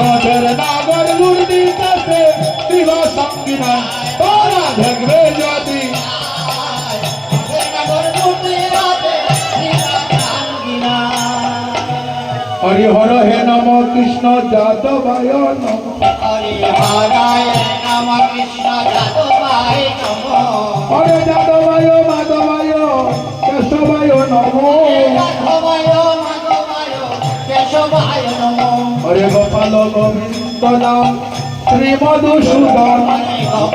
সদের নাগর মূর্তি কাছে শিব সঙ্গীরা তোরা দেখবে যদি। হরি হর হে নম কৃষ্ণ যাদবায় নম। হরে যাদবায়, মাধবায়, কেশবায় নম। হরে গোপাল গোবিন্দ নাম। শ্রী মধুসূদন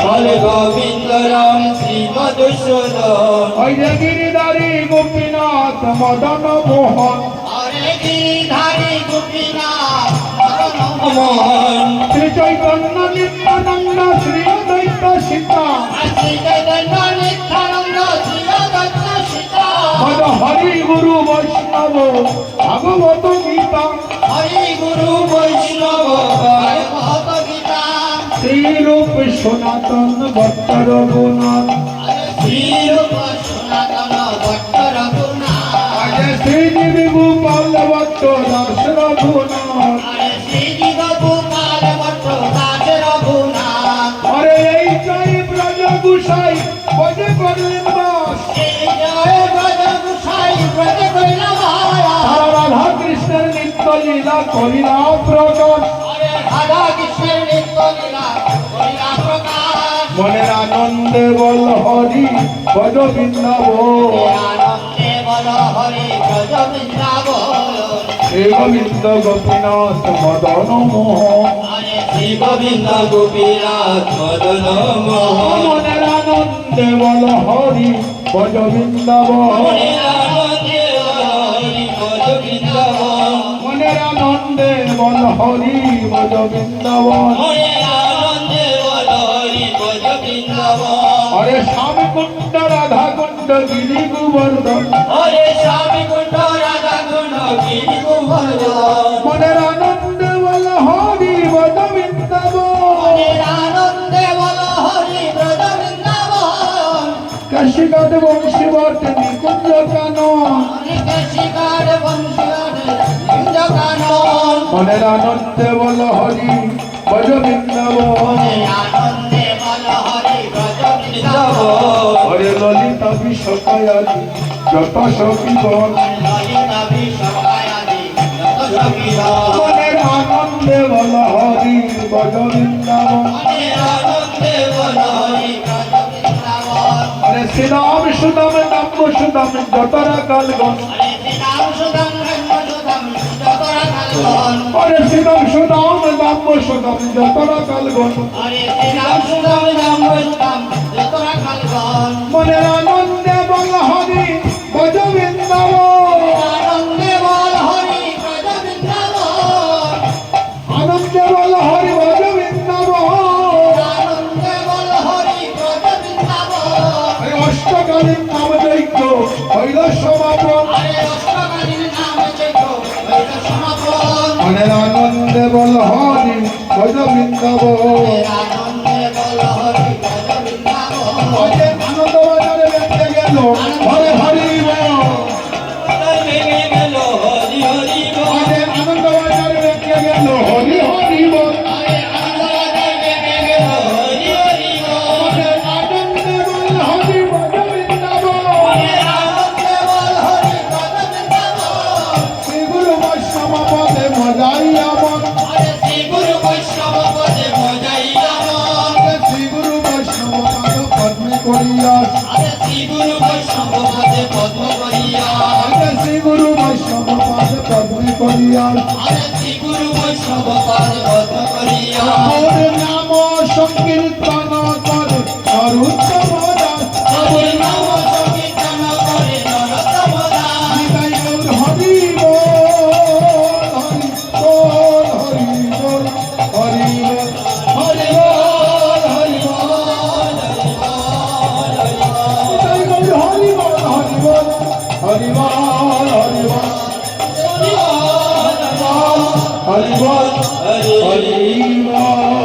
হরে গোবিন্দ রাম শ্রী মধুসূদন হরে গিরিধারী গোপীনাথ মদন মোহন। হরে গিরিধারী গোপীনাথ মোহন। শ্রী চৈতন্য নিত্যানন্দ শ্রী অদ্বৈত সীতা। শ্রী চৈতন্য নিত্যানন্দ শ্রী অদ্বৈত সীতা। হরি গুরু বৈষ্ণব ভাগবত দাস রঘুনাথ হরে শ্রীজীব গোপাল ভট্ট দাস রঘুনাথ। আরে এই জয় ব্রজ গুসাই বজে করলেন বাস। রাধা কৃষ্ণের নিত্য লীলা করিলা প্রকাশ মনের আনন্দে বল হরি ভজ হরি ব্রজ গোবিন্দ গোপীনাথ মদন শ্রী গোবিন্দ গোপীনাথ মদন মনের আনন্দে বল হরি ভজ বৃন্দাবন মনের আনন্দে বল হরি ভজ বৃন্দাবন হরে শ্যাম কুণ্ড রাধা কুণ্ড গিরি গোবর্ধন হরে স্বামী কুণ্ড রাধা কুণ্ড গিরি গোবর্ধন মনের আনন্দে বল হরি ভজ বৃন্দাবন। হরে আনন্দে বল হরি ব্রজ বৃন্দাবন। কাশীঘাট বংশীবট নিকুঞ্জ কানন শিকার বংশীয় লিঙ্গ কানন মনের আনন্দে বল হরি ভজ বৃন্দাবন। হরে আনন্দে হরে তাবি বিষকায়ালি যত যত সখীগণ মনের আনন্দে বল হরি বল বৃন্দাবন। হরে শ্রীরাম সুদাম নাম সুদাম যতরা কালগণ হরে শ্রীরাম সুদাম নাম সুদাম যতরা কালগণ। হরে শ্রীরাম সুদাম রাম সুদাম যতরা কালগণ। মনের আনন্দে বল হরি ভজ বৃন্দাবন। আনন্দে বল হরি ব্রজ বৃন্দাবন। আনন্দে বল হরি ভজ বৃন্দাবন। আনন্দে বল হরি ব্রজ বৃন্দাবন। অষ্টকালীন নাম যজ্ঞ হইল সমাপন। আনন্দে বল হরি ভজ বৃন্দাবন আনন্দে বল হরি বৃন্দাবন করিয়া শ্রী গুরু বৈষ্ণব পদে করিয়া মোর নাম সংকীর্তন করে সরুত্তম দাস। হরে নাম সংকীর্তন করে নরোত্তম দাস। নিতাই গৌর হরি বল হরি বল হরি বল হরি বল হরি বল হরি বল। হরি বল হরি বল হরি বল হরি বল হরি বল। হরি বল হরি বল